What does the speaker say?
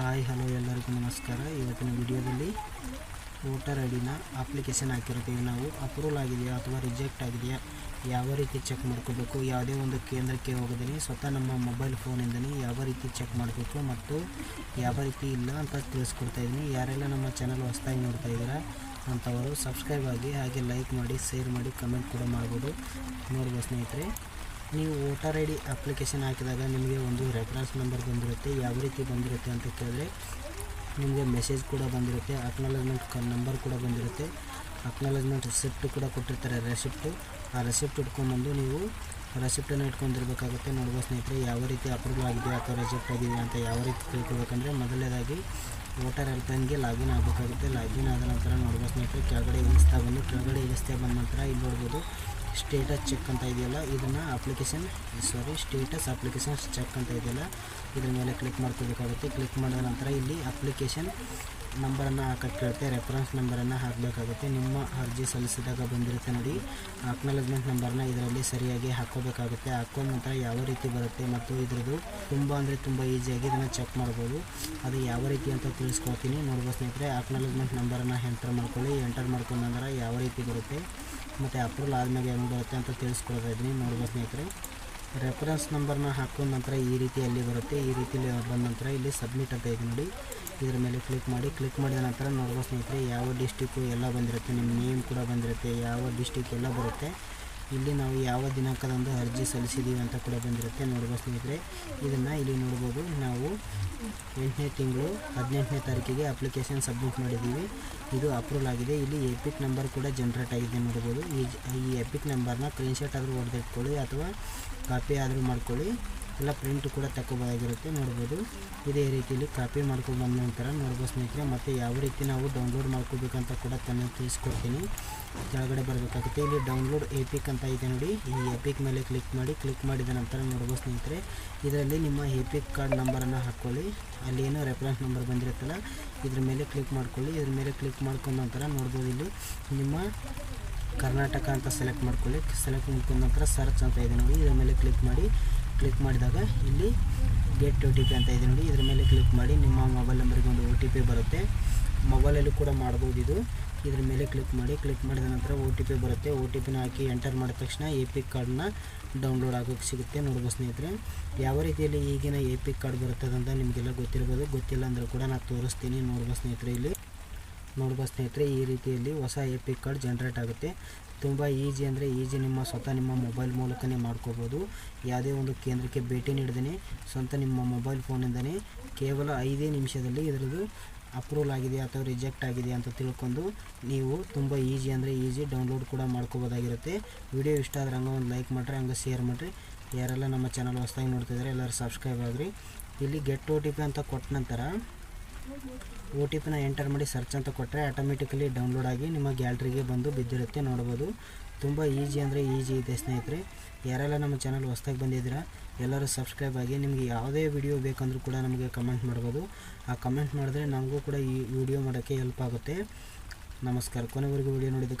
Hi, hello ಎಲ್ಲರಿಗೂ ನಮಸ್ಕಾರ. ಇವತ್ತಿನ ವಿಡಿಯೋದಲ್ಲಿ ವೋಟರ್ ಐ ಡಿನ ಅಪ್ಲಿಕೇಶನ್ ಹಾಕಿರ್ತೀವಿ ನಾವು. ಅಪ್ರೂವಲ್ ಆಗಿದೆಯಾ ಅಥವಾ ರಿಜೆಕ್ಟ್ ಆಗಿದೆಯಾ? ಯಾವ ರೀತಿ ಚೆಕ್ ಮಾಡ್ಕೋಬೇಕು? ಯಾವುದೇ ಒಂದು ಕೇಂದ್ರಕ್ಕೆ ಹೋಗದೇ ಸ್ವತಃ ನಮ್ಮ ಮೊಬೈಲ್ ಫೋನಿಂದನೇ ಯಾವ ರೀತಿ ಚೆಕ್ ಮಾಡಬೇಕು ಮತ್ತು ಯಾವ ರೀತಿ ಇಲ್ಲ ಅಂತ ತಿಳಿಸ್ಕೊಡ್ತಾ ಇದ್ದೀನಿ. ಯಾರೆಲ್ಲ ನಮ್ಮ ಚಾನಲ್ ಹೊಸದಾಗಿ ನೋಡ್ತಾ ಇದ್ದೀರಾ ಅಂಥವರು ಸಬ್ಸ್ಕ್ರೈಬ್ ಆಗಿ ಹಾಗೆ ಲೈಕ್ ಮಾಡಿ ಶೇರ್ ಮಾಡಿ ಕಮೆಂಟ್ ಕೂಡ ಮಾಡ್ಬೋದು. ನೋಡ್ಬೋದು ಸ್ನೇಹಿತರೆ. ನೀವು ವೋಟರ್ ಐ ಡಿ ಅಪ್ಲಿಕೇಶನ್ ಹಾಕಿದಾಗ ನಿಮಗೆ ಒಂದು ರೆಫರೆನ್ಸ್ ನಂಬರ್ ಬಂದಿರುತ್ತೆ, ಯಾವ ರೀತಿ ಬಂದಿರುತ್ತೆ ಅಂತ ಕೇಳಿದ್ರೆ ನಿಮಗೆ ಮೆಸೇಜ್ ಕೂಡ ಬಂದಿರುತ್ತೆ ಅಕ್ನಾಲಜ್ಮೆಂಟ್ ನಂಬರ್ ಕೂಡ ಬಂದಿರುತ್ತೆ. ಅಕ್ನಾಲಜ್ಮೆಂಟ್ ರೆಸಿಪ್ಟ್ ಕೂಡ ಕೊಟ್ಟಿರ್ತಾರೆ ರೆಸಿಪ್ಟು ಆ ರೆಸಿಪ್ಟ್ ಇಟ್ಕೊಂಡ್ಬಂದು ನೀವು ರೆಸಿಪ್ಟನ್ನು ಇಟ್ಕೊಂಡಿರ್ಬೇಕಾಗುತ್ತೆ. ನೋಡ್ಬೋದು ಸ್ನೇಹಿತರೆ, ಯಾವ ರೀತಿ ಅಪ್ರೂವಲ್ ಆಗಿದೆ ಅಥವಾ ರೆಸಿಪ್ಟ್ ಆಗಿದೆ ಅಂತ ಯಾವ ರೀತಿ ತಿಳ್ಕೊಬೇಕಂದ್ರೆ ಮೊದಲನೇದಾಗಿ ವೋಟರ್ ಹೆಲ್ಪ್ಲೈನ್ಗೆ ಲಾಗಿನ್ ಆಗಬೇಕಾಗುತ್ತೆ. ಲಾಗಿನ್ ಆದ ನಂತರ ನೋಡ್ಬೋದು ಸ್ನೇಹಿತರೆ, ಕೆಳಗಡೆ ಇಳಿಸ್ತಾ ಬಂದು, ಕೆಳಗಡೆ ಇಳಿಸ್ತಾ ಬಂದ ನಂತರ ಇಲ್ಲಿ ನೋಡ್ಬೋದು. ಸ್ಟೇಟಸ್ ಚೆಕ್ ಅಂತ ಇದೆಯಲ್ಲ, ಇದನ್ನು application sorry status application check ಅಂತ ಇದೆಯಲ್ಲ, ಇದರ ಮೇಲೆ ಕ್ಲಿಕ್ ಮಾಡ್ಕೋಬೇಕಾಗುತ್ತೆ. ಕ್ಲಿಕ್ ಮಾಡಿದ ನಂತರ ಇಲ್ಲಿ ಅಪ್ಲಿಕೇಶನ್ ನಂಬರನ್ನು ಹಾಕಕ್ಕೆ ಕೇಳುತ್ತೆ ರೆಫರೆನ್ಸ್ ನಂಬರನ್ನು ಹಾಕಬೇಕಾಗುತ್ತೆ. ನಿಮ್ಮ ಅರ್ಜಿ ಸಲ್ಲಿಸಿದಾಗ ಬಂದಿರುತ್ತೆ ನೋಡಿ ಅಕ್ನಾಲಜ್ಮೆಂಟ್ ನಂಬರ್ನ ಇದರಲ್ಲಿ ಸರಿಯಾಗಿ ಹಾಕೋಬೇಕಾಗುತ್ತೆ. ಹಾಕೋ ನಂತರ ಯಾವ ರೀತಿ ಬರುತ್ತೆ ಮತ್ತು ಇದ್ರದ್ದು ತುಂಬ ಅಂದರೆ ತುಂಬ ಈಸಿಯಾಗಿ ಇದನ್ನು ಚೆಕ್ ಮಾಡ್ಬೋದು. ಅದು ಯಾವ ರೀತಿ ಅಂತ ತಿಳಿಸ್ಕೊಳ್ತೀನಿ. ನೋಡ್ಬೋದು ಸ್ನೇಹಿತರೆ ಅಕ್ನಾಲಜ್ಮೆಂಟ್ ನಂಬರನ್ನು ಎಂಟರ್ ಮಾಡ್ಕೊಳ್ಳಿ. ಎಂಟರ್ ಮಾಡ್ಕೊಂಡ ನಂತರ ಯಾವ ರೀತಿ ಬರುತ್ತೆ? ಮತ್ತು ಅಪ್ರೂವಲ್ ಆದಮೇಲೆ ಹೆಂಗೆ ಬರುತ್ತೆ ಅಂತ ತಿಳಿಸ್ಕೊಡ್ತಾ ಇದ್ದೀನಿ ನೋಡ್ಬೋದು ಸ್ನೇಹಿತರೆ. ರೆಫರೆನ್ಸ್ ನಂಬರ್ನ ಹಾಕೊಂಡ ನಂತರ ಈ ರೀತಿ ಅಲ್ಲಿ ಬರುತ್ತೆ. ಈ ರೀತಿಯಲ್ಲಿ ಬಂದ ನಂತರ ಇಲ್ಲಿ ಸಬ್ಮಿಟ್ ಅಂತ ಇದೆ ನೋಡಿ. ಇದರ ಮೇಲೆ ಕ್ಲಿಕ್ ಮಾಡಿ ಕ್ಲಿಕ್ ಮಾಡಿದ ನಂತರ ನೋಡ್ಬೋದು ಸ್ನೇಹಿತರೆ, ಯಾವ ಡಿಸ್ಟಿಕ್ಕು ಎಲ್ಲ ಬಂದಿರುತ್ತೆ, ನಿಮ್ಮ ನೇಮ್ ಕೂಡ ಬಂದಿರುತ್ತೆ, ಯಾವ ಡಿಸ್ಟಿಕ್ ಎಲ್ಲ ಬರುತ್ತೆ. ಇಲ್ಲಿ ನಾವು ಯಾವ ದಿನಾಂಕದಂದು ಅರ್ಜಿ ಸಲ್ಲಿಸಿದ್ದೀವಿ ಅಂತ ಕೂಡ ಬಂದಿರುತ್ತೆ ನೋಡ್ಬೋದು ಸ್ನೇಹಿತರೆ. ಇದನ್ನು ಇಲ್ಲಿ ನೋಡ್ಬೋದು. ನಾವು ಎಂಟನೇ ತಿಂಗಳು ಹದಿನೆಂಟನೇ ತಾರೀಕಿಗೆ ಅಪ್ಲಿಕೇಶನ್ ಸಬ್ಮಿಟ್ ಮಾಡಿದ್ದೀವಿ. ಇದು ಅಪ್ರೂವಲ್ ಆಗಿದೆ. ಇಲ್ಲಿ ಎಪಿಕ್ ನಂಬರ್ ಕೂಡ ಜನ್ರೇಟ್ ಆಗಿದೆ ನೋಡ್ಬೋದು. ಈ ಈ ಎಪಿಕ್ ನಂಬರ್ನ ಸ್ಕ್ರೀನ್ಶಾಟ್ ಆದರೂ ಹೊಡೆದಿಟ್ಕೊಳ್ಳಿ ಅಥವಾ ಕಾಪಿ ಆದರೂ ಮಾಡ್ಕೊಳ್ಳಿ. ಇಲ್ಲ ಪ್ರಿಂಟ್ ಕೂಡ ತಗೋಬೋದಾಗಿರುತ್ತೆ ನೋಡ್ಬೋದು. ಇದೇ ರೀತಿಯಲ್ಲಿ ಕಾಪಿ ಮಾಡ್ಕೊಂಡು ಬಂದ ನಂತರ ನೋಡ್ಬೋದು ಸ್ನೇಹಿತರೆ, ಮತ್ತು ಯಾವ ರೀತಿ ನಾವು ಡೌನ್ಲೋಡ್ ಮಾಡ್ಕೋಬೇಕಂತ ಕೂಡ ತನ್ನ ತಿಳಿಸ್ಕೊಡ್ತೀನಿ. ಕೆಳಗಡೆ ಬರಬೇಕಾಗುತ್ತೆ. ಇಲ್ಲಿ ಡೌನ್ಲೋಡ್ ಎಪಿಕ್ ಅಂತ ಇದೆ ನೋಡಿ. ಈ ಎಪಿಕ್ ಮೇಲೆ ಕ್ಲಿಕ್ ಮಾಡಿ ಕ್ಲಿಕ್ ಮಾಡಿದ ನಂತರ ನೋಡ್ಬೋದು ಸ್ನೇಹಿತರೆ, ಇದರಲ್ಲಿ ನಿಮ್ಮ ಎಪಿಕ್ ಕಾರ್ಡ್ ನಂಬರನ್ನು ಹಾಕ್ಕೊಳ್ಳಿ ಅಲ್ಲಿ ಏನೋ ರೆಫರೆನ್ಸ್ ನಂಬರ್ ಬಂದಿರುತ್ತಲ್ಲ, ಇದ್ರ ಮೇಲೆ ಕ್ಲಿಕ್ ಮಾಡ್ಕೊಳ್ಳಿ. ಇದ್ರ ಮೇಲೆ ಕ್ಲಿಕ್ ಮಾಡ್ಕೊಂಡ ನಂತರ ನೋಡ್ಬೋದು ಇಲ್ಲಿ ನಿಮ್ಮ ಕರ್ನಾಟಕ ಅಂತ ಸೆಲೆಕ್ಟ್ ಮಾಡ್ಕೊಳ್ಳಿ. ಸೆಲೆಕ್ಟ್ ಮಾಡ್ಕೊಂಡ ನಂತರ ಸರ್ಚ್ ಅಂತ ಇದೆ ನೋಡಿ. ಇದರ ಮೇಲೆ ಕ್ಲಿಕ್ ಮಾಡಿ ಕ್ಲಿಕ್ ಮಾಡಿದಾಗ ಇಲ್ಲಿ ಗೆಟ್ ಒ ಟಿ ಪಿ ಅಂತ ಇದೆ ನೋಡಿ. ಇದರ ಮೇಲೆ ಕ್ಲಿಕ್ ಮಾಡಿ ನಿಮ್ಮ ಮೊಬೈಲ್ ನಂಬರ್ಗೆ ಒಂದು ಒ ಟಿ ಪಿ ಬರುತ್ತೆ. ಮೊಬೈಲಲ್ಲೂ ಕೂಡ ಮಾಡ್ಬೋದು ಇದು. ಇದ್ರ ಮೇಲೆ ಕ್ಲಿಕ್ ಮಾಡಿ ಕ್ಲಿಕ್ ಮಾಡಿದ ನಂತರ ಒ ಟಿ ಪಿ ಬರುತ್ತೆ. ಒ ಟಿ ಪಿನ ಹಾಕಿ ಎಂಟರ್ ಮಾಡಿದ ತಕ್ಷಣ ಎ ಪಿ ಕಾರ್ಡ್ನ ಡೌನ್ಲೋಡ್ ಆಗೋಕ್ಕೆ ಸಿಗುತ್ತೆ ನೋಡ್ಬೋದು ಸ್ನೇಹಿತರೆ. ಯಾವ ರೀತಿಯಲ್ಲಿ ಈಗಿನ ಎ ಪಿ ಕಾರ್ಡ್ ಬರುತ್ತದೆ ಅಂತ ನಿಮಗೆಲ್ಲ ಗೊತ್ತಿರ್ಬೋದು. ಗೊತ್ತಿಲ್ಲ ಅಂದರೂ ಕೂಡ ನಾನು ತೋರಿಸ್ತೀನಿ ನೋಡ್ಬೋದು ಸ್ನೇಹಿತರೆ ಇಲ್ಲಿ. ನೋಡ್ಬೋದು ಸ್ನೇಹಿತರೆ, ಈ ರೀತಿಯಲ್ಲಿ ಹೊಸ ಎ ಪಿ ಕಾರ್ಡ್ ಜನ್ರೇಟ್ ಆಗುತ್ತೆ. ತುಂಬ ಈಜಿ ಅಂದರೆ ಈಜಿ ನಿಮ್ಮ ಸ್ವತಃ ನಿಮ್ಮ ಮೊಬೈಲ್ ಮೂಲಕನೇ ಮಾಡ್ಕೋಬೋದು. ಯಾವುದೇ ಒಂದು ಕೇಂದ್ರಕ್ಕೆ ಭೇಟಿ ನೀಡದೇ ಸ್ವಂತ ನಿಮ್ಮ ಮೊಬೈಲ್ ಫೋನಿಂದನೇ ಕೇವಲ ಐದೇ ನಿಮಿಷದಲ್ಲಿ ಇದರದ್ದು ಅಪ್ರೂವಲ್ ಆಗಿದೆ ಅಥವಾ ರಿಜೆಕ್ಟ್ ಆಗಿದೆ ಅಂತ ತಿಳ್ಕೊಂಡು ನೀವು ತುಂಬ ಈಜಿ ಅಂದರೆ ಈಜಿ ಡೌನ್ಲೋಡ್ ಕೂಡ ಮಾಡ್ಕೋಬೋದಾಗಿರುತ್ತೆ. ವಿಡಿಯೋ ಇಷ್ಟ ಆದರೆ ಹಂಗೆ ಒಂದು ಲೈಕ್ ಮಾಡಿರಿ, ಹಂಗೆ ಶೇರ್ ಮಾಡಿರಿ. ಯಾರೆಲ್ಲ ನಮ್ಮ ಚಾನಲ್ ಹೊಸ್ದಾಗಿ ನೋಡ್ತಿದ್ದಾರೆ ಎಲ್ಲರೂ ಸಬ್ಸ್ಕ್ರೈಬ್ ಆಗಿರಿ. ಇಲ್ಲಿ ಗೆಟ್ ಒ ಟಿ ಪಿ ಅಂತ ಕೊಟ್ಟ ನಂತರ ಒ ಟಿ ಪಿನ ಎಂಟರ್ ಮಾಡಿ ಸರ್ಚ್ ಅಂತ ಕೊಟ್ಟರೆ ಆಟೋಮೆಟಿಕಲಿ ಡೌನ್ಲೋಡ್ ಆಗಿ ನಿಮ್ಮ ಗ್ಯಾಲ್ರಿಗೆ ಬಂದು ಬಿದ್ದಿರುತ್ತೆ, ನೋಡ್ಬೋದು. ತುಂಬ ಈಜಿ ಅಂದರೆ ಈಜಿ ಇದೆ ಸ್ನೇಹಿತರೆ. ಯಾರೆಲ್ಲ ನಮ್ಮ ಚಾನಲ್ ಹೊಸ್ದಾಗಿ ಬಂದಿದ್ದೀರಾ, ಎಲ್ಲರೂ ಸಬ್ಸ್ಕ್ರೈಬ್ ಆಗಿ ನಿಮಗೆ ಯಾವುದೇ ವಿಡಿಯೋ ಬೇಕಂದ್ರೂ ಕೂಡ ನಮಗೆ ಕಮೆಂಟ್ ಮಾಡ್ಬೋದು. ಆ ಕಮೆಂಟ್ ಮಾಡಿದ್ರೆ ನಮಗೂ ಕೂಡ ಈ ವಿಡಿಯೋ ಮಾಡೋಕ್ಕೆ ಹೆಲ್ಪ್ ಆಗುತ್ತೆ. ನಮಸ್ಕಾರ. ಕೊನೆವರೆಗೂ ವಿಡಿಯೋ ನೋಡಿದ್ದಕ್ಕಾಗಿ